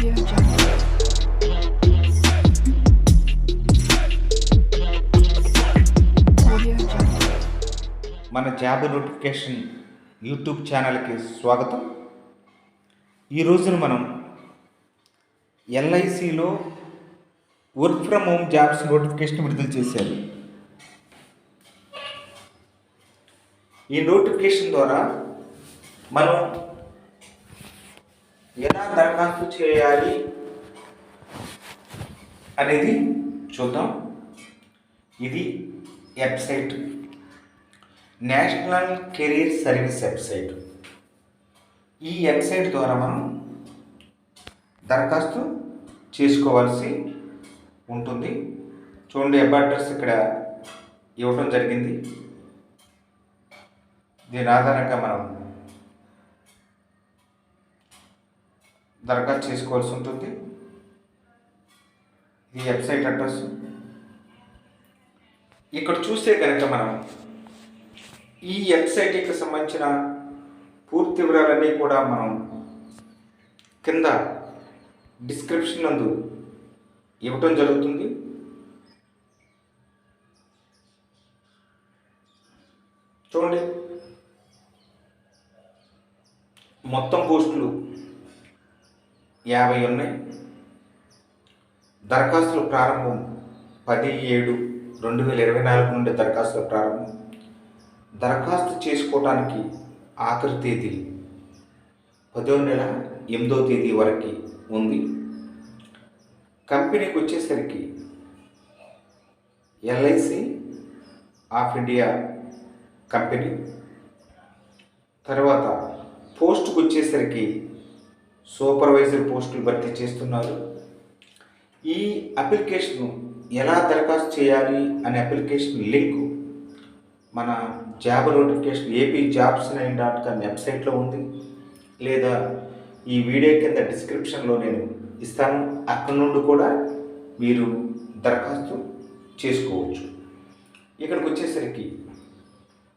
మన job notification YouTube ఛానల్కి స్వాగతం. ఈ రోజున మనం ఎల్ఐసిలో work from home jobs notification విడుదల చేశారు. ఈ నోటిఫికేషన్ ద్వారా మనం ఎలా దరఖాస్తు చేయాలి అనేది చూద్దాం. ఇది website. National career service website. ఈ వెబ్సైట్ ద్వారా మనం దరఖాస్తు చేసుకోవాల్సి ఉంటుంది. చూడండి వెబ్ అడ్రస్ ఇక్కడ ఇవ్వటం జరిగింది. దీని ఆధారంగా మనం దరఖాస్తు చేసుకోవాల్సి ఉంటుంది. ఈ వెబ్సైట్ అడ్రస్. ఇక్కడ చూస్తే కనుక మనం ఈ వెబ్సైట్కి సంబంధించిన పూర్తి వివరాలన్నీ కూడా మనం కింద డిస్క్రిప్షన్ నందు ఇవ్వటం జరుగుతుంది. చూడండి. మొత్తం పోస్టులు యాభై ఉన్నాయి. దరఖాస్తులు ప్రారంభం పది ఏడు రెండు వేల ఇరవై నాలుగు నుండి దరఖాస్తుల ప్రారంభం. దరఖాస్తు చేసుకోవడానికి ఆఖరి తేదీ పదో నెల ఎనిమిదో తేదీ వరకు ఉంది. కంపెనీకి వచ్చేసరికి ఎల్ఐసి ఆఫ్ ఇండియా కంపెనీ. తర్వాత పోస్ట్కి వచ్చేసరికి సూపర్వైజర్ పోస్టులు భర్తీ చేస్తున్నారు. ఈ అప్లికేషన్ ఎలా దరఖాస్తు చేయాలి అనే అప్లికేషన్ లింక్ మన job notification AP jobs nine dot com వెబ్సైట్లో ఉంది. లేదా ఈ వీడియో కింద డిస్క్రిప్షన్లో నేను ఇస్తాను. అక్కడ నుండి కూడా మీరు దరఖాస్తు చేసుకోవచ్చు. ఇక్కడికి వచ్చేసరికి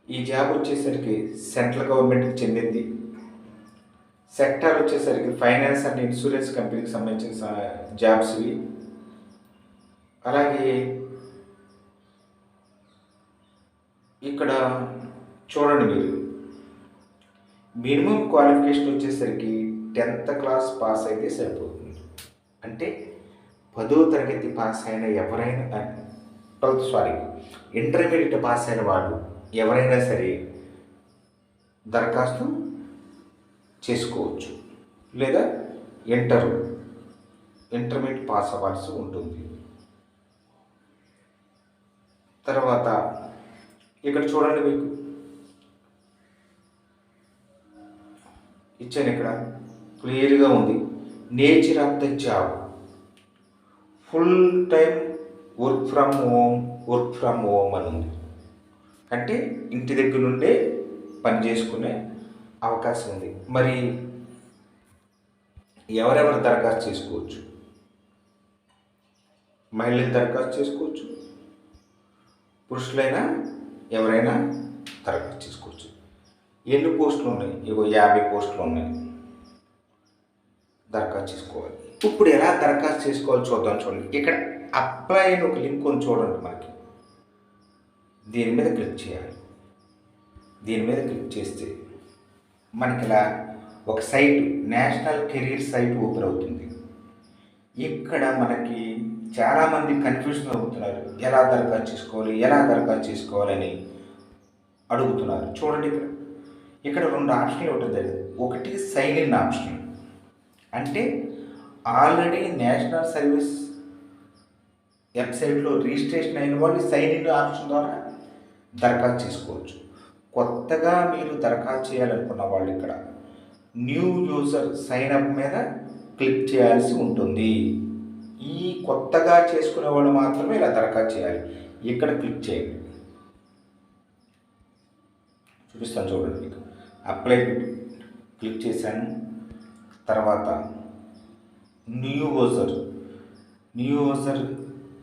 ఈ జాబ్ వచ్చేసరికి సెంట్రల్ గవర్నమెంట్కి చెందింది. సెక్టార్ వచ్చేసరికి ఫైనాన్స్ అండ్ ఇన్సూరెన్స్ కంపెనీకి సంబంధించిన స- జాబ్స్ ఇవి. అలాగే ఇక్కడ చూడండి మీరు. మినిమం క్వాలిఫికేషన్ వచ్చేసరికి టెన్త్ క్లాస్ పాస్ అయితే సరిపోతుంది. అంటే పదో తరగతి పాస్ అయిన ఎవరైనా ట్వెల్త్ సారీ ఇంటర్మీడియట్ పాస్ అయిన వాళ్ళు ఎవరైనా సరే దరఖాస్తు చేసుకోవచ్చు. లేదా ఇంటర్ ఇంటర్మీడియట్ పాస్ అవ్వాల్సి ఉంటుంది. తర్వాత ఇక్కడ చూడండి మీకు. ఇచ్చాను ఇక్కడ. క్లియర్గా ఉంది. Nature of the job. Full time work from home work from home అని ఉంది. అంటే ఇంటి దగ్గర నుండే పని చేసుకునే అవకాశం ఉంది. మరి ఎవరెవరు దరఖాస్తు చేసుకోవచ్చు? మహిళలు దరఖాస్తు చేసుకోవచ్చు. పురుషులైనా ఎవరైనా దరఖాస్తు చేసుకోవచ్చు. ఎన్ని పోస్టులు ఉన్నాయి? ఇగో యాభై పోస్టులు ఉన్నాయి. దరఖాస్తు చేసుకోవాలి. ఇప్పుడు ఎలా దరఖాస్తు చేసుకోవాలో చూద్దాం చూడండి. ఇక్కడ అప్లై అని ఒక లింక్ ఉంది చూడండి మనకి. దీని మీద క్లిక్ చేయాలి. దీని మీద క్లిక్ చేస్తే మనకి ఇలా ఒక site national career site open అవుతుంది. ఇక్కడ మనకి చాలామంది కన్ఫ్యూజన్ అవుతున్నారు ఎలా దరఖాస్తు చేసుకోవాలి ఎలా దరఖాస్తు చేసుకోవాలని అడుగుతున్నారు. చూడండి ఇక్కడ. ఇక్కడ రెండు ఆప్షన్లు ఉంటుంది ఒకటి సైన్ ఇన్ ఆప్షన్. అంటే ఆల్రెడీ నేషనల్ సర్వీస్ వెబ్సైట్లో రిజిస్ట్రేషన్ అయిన వాళ్ళు సైన్ ఇన్ ఆప్షన్ ద్వారా దరఖాస్తు చేసుకోవచ్చు. కొత్తగా మీరు దరఖాస్తు చేయాలనుకున్న వాళ్ళు ఇక్కడ న్యూ యూజర్ సైన్ అప్ మీద క్లిక్ చేయాల్సి ఉంటుంది. ఈ కొత్తగా చేసుకునే వాళ్ళు మాత్రమే ఇలా దరఖాస్తు చేయాలి. ఇక్కడ క్లిక్ చేయండి. చూపిస్తాను చూడండి మీకు. అప్లై క్లిక్ చేశాను. తర్వాత new user new user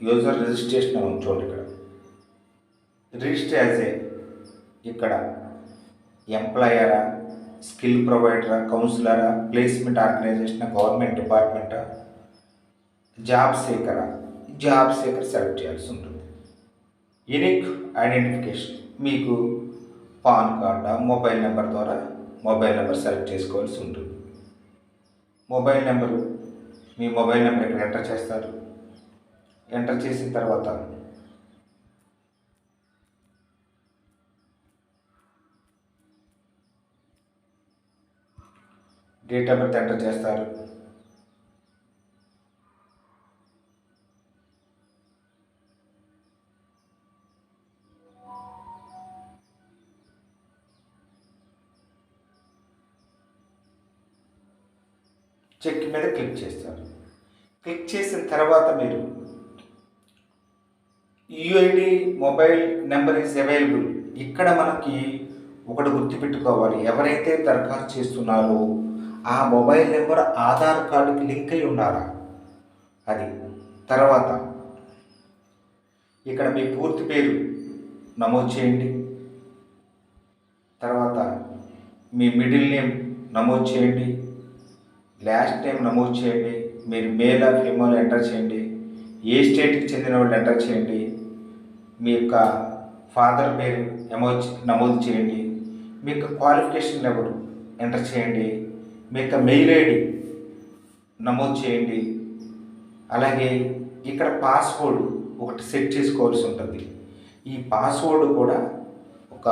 user registration అని చూడండి ఇక్కడ. రిజిస్టర్ యాజ్ ఏ ఇక్కడ ఎంప్లాయరా స్కిల్ ప్రొవైడరా కౌన్సిలరా ప్లేస్మెంట్ ఆర్గనైజేషన్ గవర్నమెంట్ డిపార్ట్మెంటా జాబ్ సేకరా జాబ్ సేకర్ సెలెక్ట్ చేయాల్సి ఉంటుంది. యునిక్ ఐడెంటిఫికేషన్ మీకు పాన్ కార్డా మొబైల్ నెంబర్ ద్వారా మొబైల్ నెంబర్ సెలెక్ట్ చేసుకోవాల్సి ఉంటుంది. మొబైల్ నెంబరు మీ మొబైల్ నెంబర్ ఇక్కడ ఎంటర్ చేస్తారు? ఎంటర్ చేసిన తర్వాత డేట్ ఆఫ్ బర్త్ ఎంటర్ చేస్తారు. చెక్ మీద క్లిక్ చేస్తారు. క్లిక్ చేసిన తర్వాత మీరు UID mobile number is available. ఇక్కడ మనకి ఒకటి గుర్తుపెట్టుకోవాలి. ఎవరైతే దరఖాస్తు చేస్తున్నారో ఆ మొబైల్ నెంబర్ ఆధార్ కార్డుకి లింక్ అయి ఉండాలా? అది. తర్వాత ఇక్కడ మీ పూర్తి పేరు నమోదు చేయండి. తర్వాత మీ మిడిల్ నేమ్ నమోదు చేయండి. లాస్ట్ నేమ్ నమోదు చేయండి. మీరు మేల్ ఆర్ ఫీమేల్ ఎంటర్ చేయండి. ఏ స్టేట్కి చెందిన వాళ్ళు ఎంటర్ చేయండి. మీ యొక్క ఫాదర్ పేరు నమోదు నమోదు చేయండి. మీ యొక్క క్వాలిఫికేషన్ ఎవరు ఎంటర్ చేయండి. మీ యొక్క మెయిల్ ఐడి నమోదు చేయండి. అలాగే ఇక్కడ పాస్వర్డ్ ఒకటి సెట్ చేసుకోవాల్సి ఉంటుంది. ఈ పాస్వర్డ్ కూడా ఒక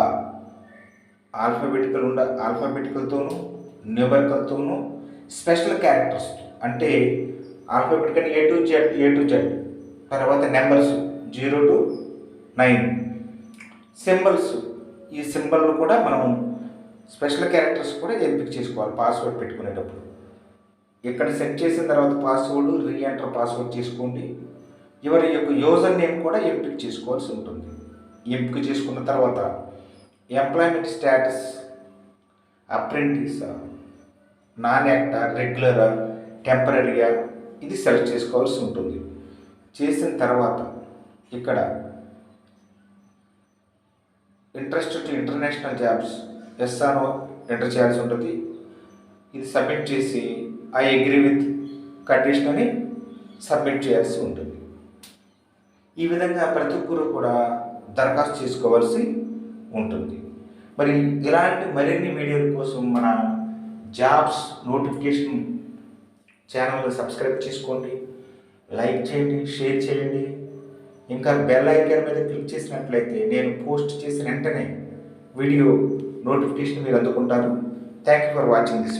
ఆల్ఫాబెటికల్ ఉండ ఆల్ఫాబెటికల్తోనూ న్యూమరికల్తోనూ స్పెషల్ క్యారెక్టర్స్. అంటే alphabetical A to Z A to Z. తర్వాత numbers zero to nine. Symbols. ఈ సింబల్ కూడా మనం స్పెషల్ క్యారెక్టర్స్ కూడా ఎంపిక చేసుకోవాలి పాస్వర్డ్ పెట్టుకునేటప్పుడు. ఇక్కడ సెట్ చేసిన తర్వాత పాస్వర్డ్ రీఎంటర్ పాస్వర్డ్ చేసుకోండి. ఎవరి యొక్క యూజర్ నేమ్ కూడా ఎంపిక చేసుకోవాల్సి ఉంటుంది. ఎంపిక చేసుకున్న తర్వాత employment status apprentice non actor regular టెంపరీగా ఇది సెలెక్ట్ చేసుకోవాల్సి ఉంటుంది. చేసిన తర్వాత ఇక్కడ interest to international jobs SRO enter చేయాల్సి ఉంటుంది. ఇది సబ్మిట్ చేసి ఐ అగ్రీ విత్ కండిషన్ అని సబ్మిట్ చేయాల్సి ఉంటుంది. ఈ విధంగా ప్రతి ఒక్కరు కూడా దరఖాస్తు చేసుకోవాల్సి ఉంటుంది. మరి ఇలాంటి మరిన్ని వీడియోల కోసం మన జాబ్స్ నోటిఫికేషన్ ఛానల్ని సబ్స్క్రైబ్ చేసుకోండి. లైక్ చేయండి షేర్ చేయండి. ఇంకా బెల్ ఐకాన్ మీద క్లిక్ చేసినట్లయితే నేను పోస్ట్ చేసిన వెంటనే వీడియో నోటిఫికేషన్ మీరు అందుకుంటారు. Thank you for watching this